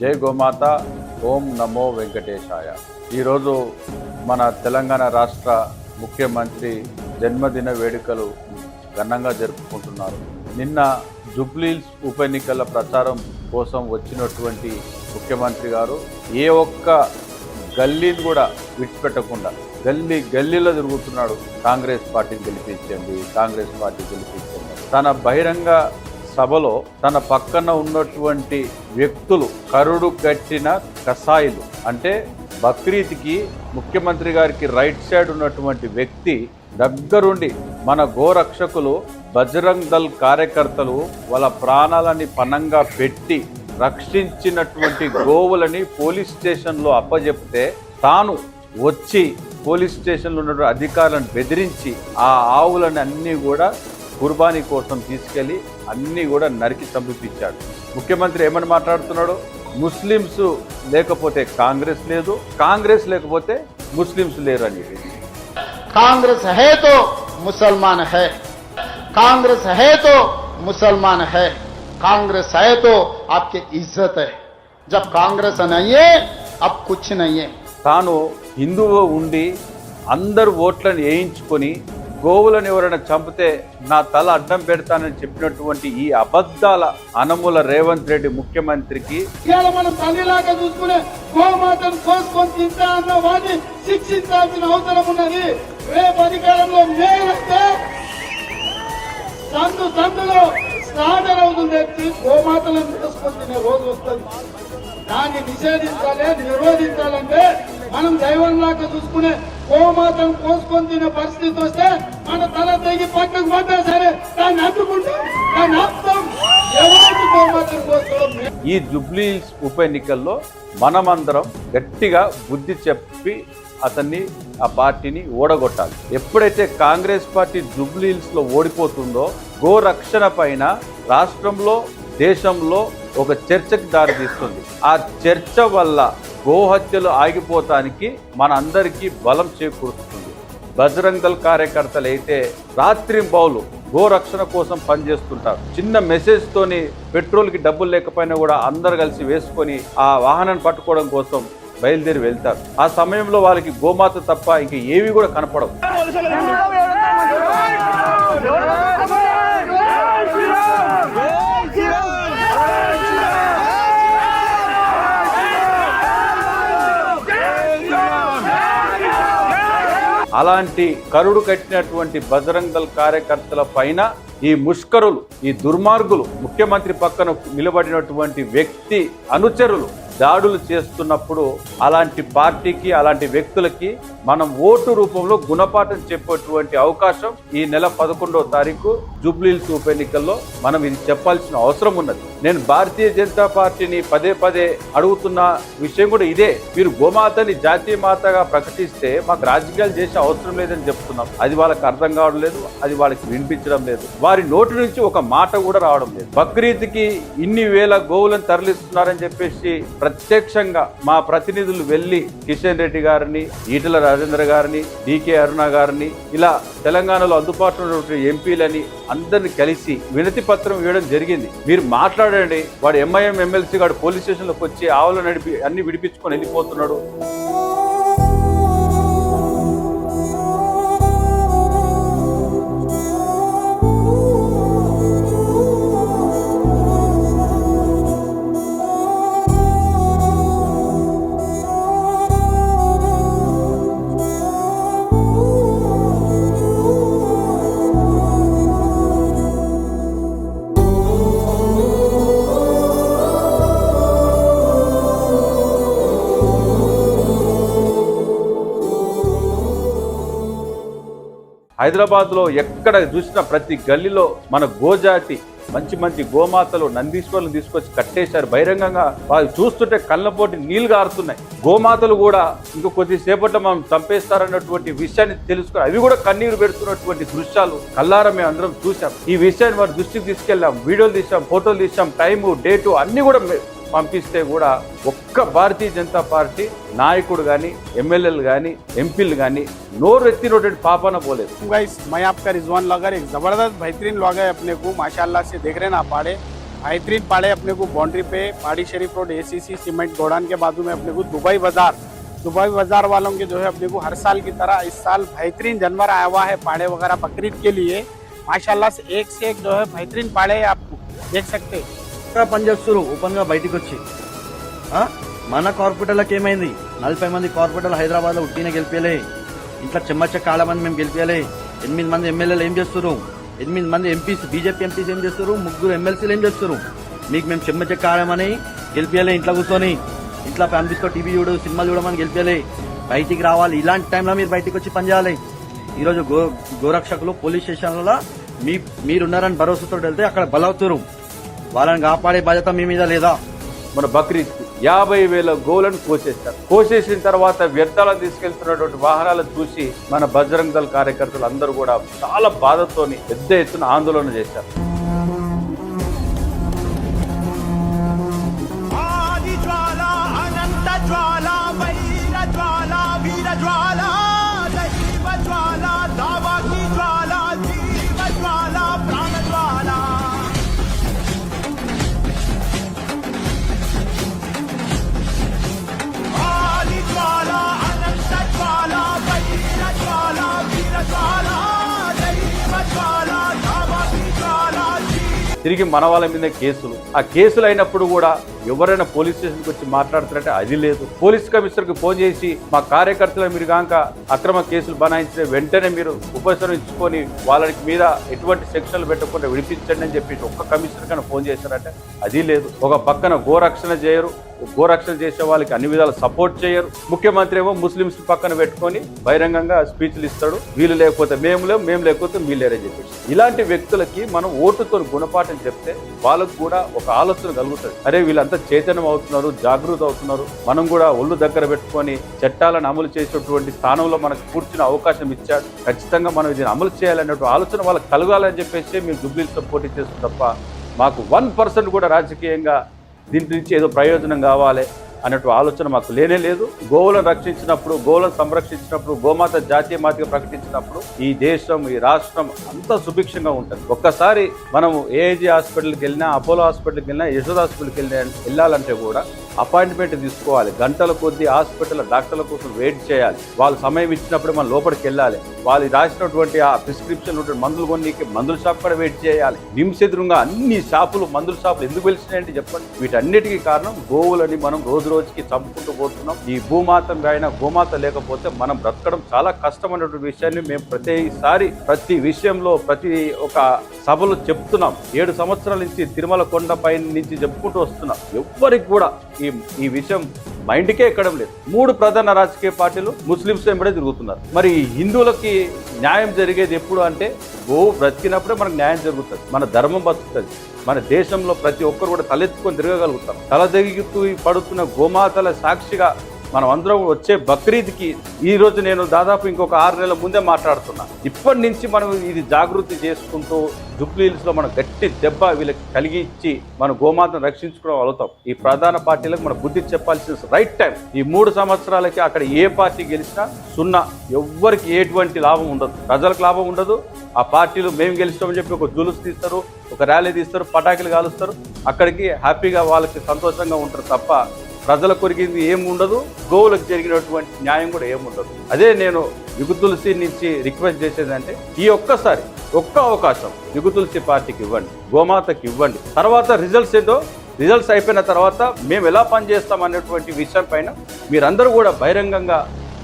జై గోమాత ఓం నమో వెంకటేశాయ. ఈరోజు మన తెలంగాణ రాష్ట్ర ముఖ్యమంత్రి జన్మదిన వేడుకలు ఘనంగా జరుపుకుంటున్నారు. నిన్న జుబ్లీల్స్ ఉప ఎన్నికల ప్రచారం కోసం వచ్చినటువంటి ముఖ్యమంత్రి గారు ఏ ఒక్క గల్లీని కూడా విడిచిపెట్టకుండా గల్లీ గల్లీలో తిరుగుతున్నాడు. కాంగ్రెస్ పార్టీని గెలిపించండి కాంగ్రెస్ పార్టీ గెలిపించండి. తన బహిరంగ సభలో తన పక్కన ఉన్నటువంటి వ్యక్తులు కరుడు కట్టిన కసాయిలు. అంటే బక్రీద్కి ముఖ్యమంత్రి గారికి రైట్ సైడ్ ఉన్నటువంటి వ్యక్తి దగ్గరుండి మన గోరక్షకులు బజరంగ్ దల్ కార్యకర్తలు వాళ్ళ ప్రాణాలని పనంగా పెట్టి రక్షించినటువంటి గోవులని పోలీస్ స్టేషన్లో అప్పజెప్తే తాను వచ్చి పోలీస్ స్టేషన్లో ఉన్న అధికారులను బెదిరించి ఆ ఆవులని అన్నీ కూడా కుర్బానీ కోసం తీసుకెళ్ళి అన్నీ కూడా నరికి చంపిపించాడు ముఖ్యమంత్రి ఏమని మాట్లాడుతున్నాడు? ముస్లిమ్స్ లేకపోతే కాంగ్రెస్ లేదు కాంగ్రెస్ లేకపోతే ముస్లిమ్స్ లేరు అని కాంగ్రెస్ హేతో ముసల్మాన్ హే. కాంగ్రెస్ హేతో ముసల్మాన్ హే. కాంగ్రెస్ హేతో ఆప్కే ఇజ్జత్ హే. జబ్ కాంగ్రెస్ నయ్యే అబ్ కుచ్ నయ్యే. తాను హిందువు ఉండి అందరు ఓట్లను వేయించుకొని గోవులను ఎవరైనా చంపితే నా తల అడ్డం పెడతానని చెప్పినటువంటి ఈ అబద్ధాల అనముల రేవంత్ రెడ్డి ముఖ్యమంత్రికి మనం తల్లిలాగా చూసుకునే గోమాతను కోసుకొని తింటా అన్న వాడిని శిక్షించాల్సిన అవసరం ఉన్నది. రేపు అధికారంలో మేలంటే సందు సందులో స్టార్టర్ అవుతుంది గోమాతలను తీసుకొని తినే రోజు వస్తుంది. దాన్ని నిషేధించాలి నిరోధించాలంటే మనం దైవంలాగా చూసుకునే గోమాతను కోసుకొని తినే పరిస్థితి వస్తే మన తల తెగి పక్కకు పడ్డా సరే. దాన్ని అడ్డుకుంటాం. దాన్ని ఆపుతాం. ఎవరికి గోమాతను కోసుకోవడం ఈ జుబ్లీ ఉప ఎన్నికల్లో మనమందరం గట్టిగా బుద్ధి చెప్పి అతన్ని ఆ పార్టీని ఓడగొట్టాలి. ఎప్పుడైతే కాంగ్రెస్ పార్టీ జుబ్లీల్స్లో ఓడిపోతుందో గోరక్షణ పైన రాష్ట్రంలో దేశంలో ఒక చర్చకు దారి తీస్తుంది ఆ చర్చ వల్ల గోహత్యలు ఆగిపోతానికి మనందరికీ బలం చేకూరుస్తుంది. బజరంగల్ కార్యకర్తలు అయితే రాత్రి బౌలు గోరక్షణ కోసం పనిచేస్తుంటారు. చిన్న మెసేజ్ తోని డబ్బులు లేకపోయినా కూడా అందరు కలిసి వేసుకొని ఆ వాహనాన్ని పట్టుకోవడం కోసం బయలుదేరి వెళ్తారు. ఆ సమయంలో వాళ్ళకి గోమాత తప్ప ఇంక ఏవి కూడా కనపడవు. అలాంటి కరుడు కట్టినటువంటి బజరంగ్ దళ్ కార్యకర్తల పైన ఈ ముష్కరులు ఈ దుర్మార్గులు ముఖ్యమంత్రి పక్కన నిలబడినటువంటి వ్యక్తి అనుచరులు దాడులు చేస్తున్నప్పుడు అలాంటి పార్టీకి అలాంటి వ్యక్తులకి మనం ఓటు రూపంలో గుణపాఠం చెప్పేటువంటి అవకాశం ఈ నెల పదకొండవ తారీఖు జూబ్లీల్స్ ఉప ఎన్నికల్లో మనం ఇది చెప్పాల్సిన అవసరం ఉన్నది. నేను భారతీయ జనతా పార్టీని పదే పదే అడుగుతున్న విషయం కూడా ఇదే. మీరు గోమాతని జాతీయ మాతగా ప్రకటిస్తే మాకు రాజకీయాలు చేసే అవసరం లేదని చెప్తున్నాం. అది వాళ్ళకి అర్థం కావడం లేదు అది వాళ్ళకి వినిపించడం లేదు. వారి నోటి నుంచి ఒక మాట కూడా రావడం లేదు. బక్రీద్కి ఇన్ని వేల గోవులను తరలిస్తున్నారని చెప్పేసి ప్రత్యక్షంగా మా ప్రతినిధులు వెళ్ళి కిషన్ రెడ్డి గారిని ఈటల రాజేంద్ర గారిని డికే అరుణ గారిని ఇలా తెలంగాణలో అందుబాటులో ఉన్నటువంటి ఎంపీలని అందరిని కలిసి వినతి పత్రం ఇవ్వడం జరిగింది. మీరు మాట్లాడండి. వాడు ఎంఐఎం ఎమ్మెల్సీ గారు పోలీస్ స్టేషన్లోకి వచ్చి ఆవులు నడిపి అన్ని విడిపించుకొని వెళ్ళిపోతున్నాడు. హైదరాబాద్లో ఎక్కడ చూసినా ప్రతి గల్లీలో మన గోజాతి మంచి మంచి గోమాతలు నందీశ్వరులు తీసుకొచ్చి కట్టేశారు. బహిరంగంగా వాళ్ళు చూస్తుంటే కళ్ళపోటి నీళ్ళు గారుతున్నాయి. గోమాతలు కూడా ఇంక కొద్దిసేపట్లో మనం చంపేస్తారన్నటువంటి విషయాన్ని తెలుసుకుని అవి కూడా కన్నీరు పెడుతున్నటువంటి దృశ్యాలు కల్లారా మేము అందరం చూసాం ఈ విషయాన్ని వారి దృష్టికి తీసుకెళ్ళాం. వీడియోలు తీసాం ఫోటోలు తీసాం టైము డేటు అన్ని కూడా పంపిస్తే కూడా ఒక్క భారతీయ జనతా పార్టీ నాయకుడు కానీ ఎమ్మెల్యేలు కానీ ఎంపీలు కానీ నోరు ఎత్తినటువంటి పాపన పోలేదు गाइस मैं आपका रिजवान लॉगर एक ज़बरदस्त बेहतरीन लॉग है अपने को माशाल्लाह से देख रहे हैं ना आप आड़े बेहतरीन पाड़े अपने को बाउंड्री पे Pahadi Sharif road ACC cement godown के बाजू में अपने को दुबई बाजार दुबई बाजार वालों के जो है अपने को हर साल की तरह इस साल बेहतरीन जानवर आया हुआ है पाड़े वगैरह बकरीद के लिए माशाल्लाह से एक से एक जो है बेहतरीन पाड़े हैं आप देख सकते हैं ఇంకా పనిచేస్తారు ఓపెన్గా బయటికి వచ్చి. మన కార్పొరేటర్లకు ఏమైంది? నలభై మంది కార్పొరేటర్లు హైదరాబాద్లో ఉట్టిన గెలిపేలే ఇంట్లో చెమ్మచ్చ చాలా మంది మేము గెలిపేయాలి. ఎనిమిది మంది ఎమ్మెల్యేలు ఏం చేస్తారు ఎనిమిది మంది ఎంపీస్ బీజేపీ ఎంపీస్ ఏం చేస్తారు ముగ్గురు ఎమ్మెల్సీలు ఏం చేస్తారు మీకు మేము చెమ్మచెక్క ఆడమని గెలిపేయాలి ఇంట్లో కూర్చొని. ఇంట్లో ఫ్యామిలీస్తో టీవీ చూడు సినిమా చూడమని గెలిపేయాలి. బయటికి రావాలి. ఇలాంటి టైంలో మీరు బయటికి వచ్చి పనిచేయాలి ఈరోజు గో గోరక్షకులు పోలీస్ స్టేషన్లలో మీ మీరున్నారని భరోసాతో వెళ్తే అక్కడ బలవుతారు వాళ్ళని కాపాడే బాధ్యత మీ మీద లేదా? మన బక్రీద్కి యాభై వేల గోలను కోసేస్తారు. కోసేసిన తర్వాత వ్యర్థాలను తీసుకెళ్తున్నటువంటి వాహనాలను చూసి మన బజరంగ్ దళ కార్యకర్తలు అందరూ కూడా చాలా బాధతోని పెద్ద ఎత్తున ఆందోళన చేశారు. తిరిగి మన వాళ్ళ మీద కేసులు. ఆ కేసులు అయినప్పుడు కూడా ఎవరైనా పోలీస్ స్టేషన్కి వచ్చి మాట్లాడుతారంటే అది లేదు. పోలీస్ కమిషనర్కి ఫోన్ చేసి మా కార్యకర్తలు మీరు కాక అక్రమ కేసులు బనాయించిన వెంటనే మీరు ఉపసంహరించుకొని వాళ్ళకి మీద ఎటువంటి సెక్షన్లు పెట్టకుండా విడిపించండి అని చెప్పి ఒక్క కమిషనర్ కన్నా ఫోన్ చేశారంటే అది లేదు. ఒక పక్కన గోరక్షణ చేయరు. గోరక్షణ చేసే వాళ్ళకి అన్ని విధాలు సపోర్ట్ చేయరు. ముఖ్యమంత్రి ఏమో ముస్లింస్ పక్కన పెట్టుకొని బహిరంగంగా స్పీచ్లు ఇస్తాడు. వీళ్ళు లేకపోతే మేము లేవు మేము లేకపోతే మీరు చెప్పేసి. ఇలాంటి వ్యక్తులకి మనం ఓటుతో గుణపాఠం చెప్తే వాళ్ళకు కూడా ఒక ఆలోచన కలుగుతుంది. అరే వీళ్ళంతా చైతన్యం అవుతున్నారు జాగృత అవుతున్నారు. మనం కూడా ఒళ్ళు దగ్గర పెట్టుకొని చట్టాలను అమలు చేసేటువంటి స్థానంలో మనకు కూర్చునే అవకాశం ఇచ్చాడు. ఖచ్చితంగా మనం దీన్ని అమలు చేయాలన్నట్టు ఆలోచన వాళ్ళకి కలగాలని చెప్పేసి మేము జుబ్లీస్తో పోటీ చేస్తాం తప్ప మాకు వన్ పర్సెంట్ కూడా రాజకీయంగా దీని నుంచి ఏదో ప్రయోజనం కావాలి అన్నట్టు ఆలోచన మాకు లేనే లేదు. గోవులను రక్షించినప్పుడు గోవులను సంరక్షించినప్పుడు గోమాత జాతీయ మాతగా ప్రకటించినప్పుడు ఈ దేశం ఈ రాష్ట్రం అంతా సుభిక్షంగా ఉంటుంది. ఒక్కసారి మనం ఏఐజీ హాస్పిటల్కి వెళ్ళినా అపోలో హాస్పిటల్కి వెళ్ళినా యశోద హాస్పిటల్కి వెళ్ళినా వెళ్ళాలంటే కూడా అపాయింట్మెంట్ తీసుకోవాలి. గంటల కొద్దీ హాస్పిటల్ డాక్టర్ల కోసం వెయిట్ చేయాలి. వాళ్ళు సమయం ఇచ్చినప్పుడు మనం లోపలికి వెళ్ళాలి. వాళ్ళు రాసినటువంటి ఆ ప్రిస్క్రిప్షన్ మందులు కొనికి మందుల షాప్ కూడా వెయిట్ చేయాలి. నిమ్స్ ఎదురుగా అన్ని షాపులు మందుల షాపులు ఎందుకు వెలిసినాయంటే చెప్పండి. వీటన్నిటికీ కారణం గోవులని మనం రోజు రోజుకి చంపుకుంటూ పోతున్నాం. ఈ భూమాతం అయినా గోమాత లేకపోతే మనం బ్రతకడం చాలా కష్టమైనటువంటి విషయాన్ని మేము ప్రతిసారి ప్రతి విషయంలో ప్రతి ఒక సభలో చెప్తున్నాం. ఏడు సంవత్సరాల నుంచి తిరుమల కొండపై నుంచి చెప్పుకుంటూ వస్తున్నాం. ఎవ్వరికి కూడా ఈ ఈ విషయం మైండ్కే ఎక్కడం లేదు. మూడు ప్రధాన రాజకీయ పార్టీలు ముస్లింస్ వెంబడే తిరుగుతున్నారు. మరి హిందువులకి న్యాయం జరిగేది ఎప్పుడు అంటే గోవు బ్రతికినప్పుడే మనకు న్యాయం జరుగుతుంది. మన ధర్మం బతుకుతుంది. మన దేశంలో ప్రతి ఒక్కరు కూడా తలెత్తుకొని తిరగగలుగుతాం. తల దిగుతూ పడుతున్న గోమాతల సాక్షిగా మనం అందరం వచ్చే బక్రీద్కి ఈ రోజు నేను దాదాపు ఇంకొక ఆరు నెలల ముందే మాట్లాడుతున్నా. ఇప్పటి నుంచి మనం ఇది జాగృతి చేసుకుంటూ జుబ్లీహిల్స్ మనం గట్టి దెబ్బ వీళ్ళకి కలిగించి మన గోమాతను రక్షించుకోవడం అవుతాం ఈ ప్రధాన పార్టీలకు మన బుద్ధి చెప్పాల్సిన రైట్ టైం. ఈ మూడు సంవత్సరాలకి అక్కడ ఏ పార్టీ గెలిచినా సున్నా. ఎవ్వరికి ఎటువంటి లాభం ఉండదు. ప్రజలకు లాభం ఉండదు. ఆ పార్టీలు మేము గెలుస్తామని చెప్పి ఒక జులుస్ తీస్తారు ఒక ర్యాలీ తీస్తారు పటాకులు కాలుస్తారు. అక్కడికి హ్యాపీగా వాళ్ళకి సంతోషంగా ఉంటారు తప్ప ప్రజల కొరిగింది ఏమి ఉండదు గోవులకు జరిగినటువంటి న్యాయం కూడా ఏముండదు. అదే నేను యుగుతులసి నుంచి రిక్వెస్ట్ చేసేదంటే ఈ ఒక్కసారి ఒక్క అవకాశం యుగుతులసి పార్టీకి ఇవ్వండి గోమాతకి ఇవ్వండి. తర్వాత రిజల్ట్స్ ఏంటో రిజల్ట్స్ అయిపోయిన తర్వాత మేము ఎలా పనిచేస్తాం అనేటువంటి విషయం పైన మీరందరూ కూడా బహిరంగంగా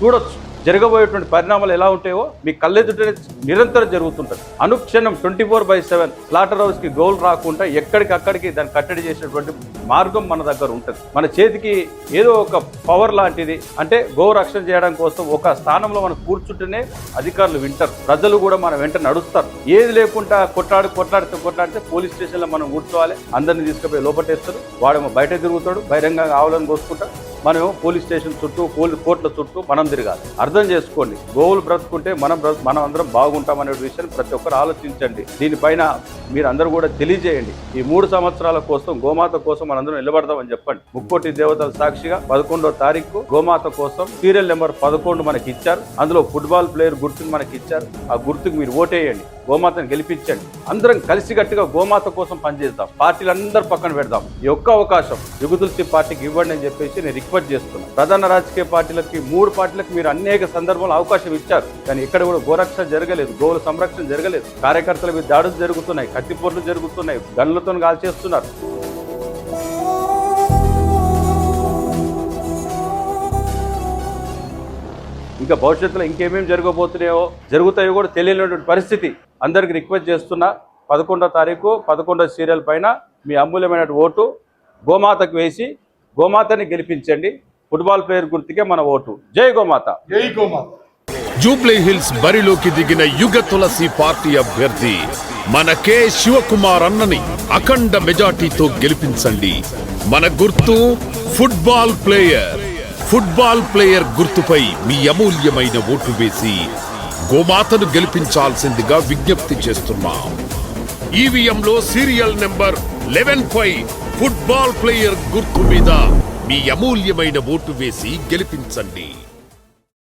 చూడొచ్చు. జరగబోయేటువంటి పరిణామాలు ఎలా ఉంటాయో మీ కళ్ళెదుటనే నిరంతరం జరుగుతుంటుంది. అనుక్షణం twenty four by seven slaughter హౌస్కి గోల్ రాకుండా ఎక్కడికక్కడికి దాన్ని కట్టడి చేసేటువంటి మార్గం మన దగ్గర ఉంటుంది. మన చేతికి ఏదో ఒక పవర్ లాంటిది అంటే గో రక్షణ చేయడం కోసం ఒక స్థానంలో మనం కూర్చుంటేనే అధికారులు వింటారు. ప్రజలు కూడా మన వెంట నడుస్తారు. ఏది లేకుండా కొట్లాడి కొట్లాడితే కొట్లాడితే పోలీస్ స్టేషన్లో మనం కూర్చోవాలి. అందరిని తీసుకుపోయి లోపటేస్తారు. వాడేమో బయట తిరుగుతాడు బహిరంగంగా ఆవులను కోసుకుంటారు మనం పోలీస్ స్టేషన్ చుట్టూ పోలీస్ కోర్టుల చుట్టూ మనం తిరగాలి. అర్థం చేసుకోండి. గోవులు బ్రతుకుంటే మనం మనం అందరం బాగుంటాం అనే విషయాన్ని ప్రతి ఒక్కరు ఆలోచించండి. దీనిపైన మీరు అందరూ కూడా తెలియజేయండి. ఈ మూడు సంవత్సరాల కోసం గోమాత కోసం మనందరం నిలబడదామని చెప్పండి. ముక్కోటి దేవతల సాక్షిగా పదకొండో తారీఖు గోమాత కోసం సీరియల్ నెంబర్ పదకొండు మనకి ఇచ్చారు. అందులో ఫుట్బాల్ ప్లేయర్ గుర్తుకు మనకి ఇచ్చారు. ఆ గుర్తుకు మీరు ఓటేయండి. గోమాతను గెలిపించండి. అందరం కలిసికట్టుగా గోమాత కోసం పనిచేద్దాం. పార్టీలు అందరూ పక్కన పెడదాం. ఈ ఒక్క అవకాశం యుగుతులసి పార్టీకి ఇవ్వండి అని చెప్పేసి నేను రిక్వెస్ట్ చేస్తున్నాను ప్రధాన రాజకీయ పార్టీలకి మూడు పార్టీలకు మీరు అనేక సందర్భాల్లో అవకాశం ఇచ్చారు. కానీ ఇక్కడ కూడా గోరక్షణ జరగలేదు గోవుల సంరక్షణ జరగలేదు. కార్యకర్తల మీద దాడులు జరుగుతున్నాయి కత్తిపోట్లు జరుగుతున్నాయి గన్లతో కాల్చేస్తున్నారు. ఇంకా భవిష్యత్తులో ఇంకేమేమి జరగబోతున్నాయో జరుగుతాయో కూడా తెలియనటువంటి పరిస్థితి అందరికి రిక్వెస్ట్ చేస్తున్నా. పదకొండో తారీఖు పదకొండో సీరియల్ పైన మీ అమూల్యమైన ఓటు గోమాతకు వేసి గోమాతని గెలిపించండి. ఫుట్బాల్ ప్లేయర్ గుర్తుకే మన ఓటు. జై గోమాత. జూబ్లీ హిల్స్ బరిలోకి దిగిన యుగ తులసి పార్టీ అభ్యర్థి మన కె శివకుమార్ అన్నని అఖండ మెజార్టీతో గెలిపించండి. మన గుర్తు ఫుట్బాల్ ప్లేయర్. ఫుట్బాల్ ప్లేయర్ గుర్తుపై మీ అమూల్యమైన ఓటు వేసి గోమాతను గెలిపించాల్సిందిగా విజ్ఞప్తి చేస్తున్నాం. ఈవీఎంలో సీరియల్ నెంబర్ లెవెన్ పై ఫుట్బాల్ ప్లేయర్ గుర్తు మీద మీ అమూల్యమైన ఓటు వేసి గెలిపించండి.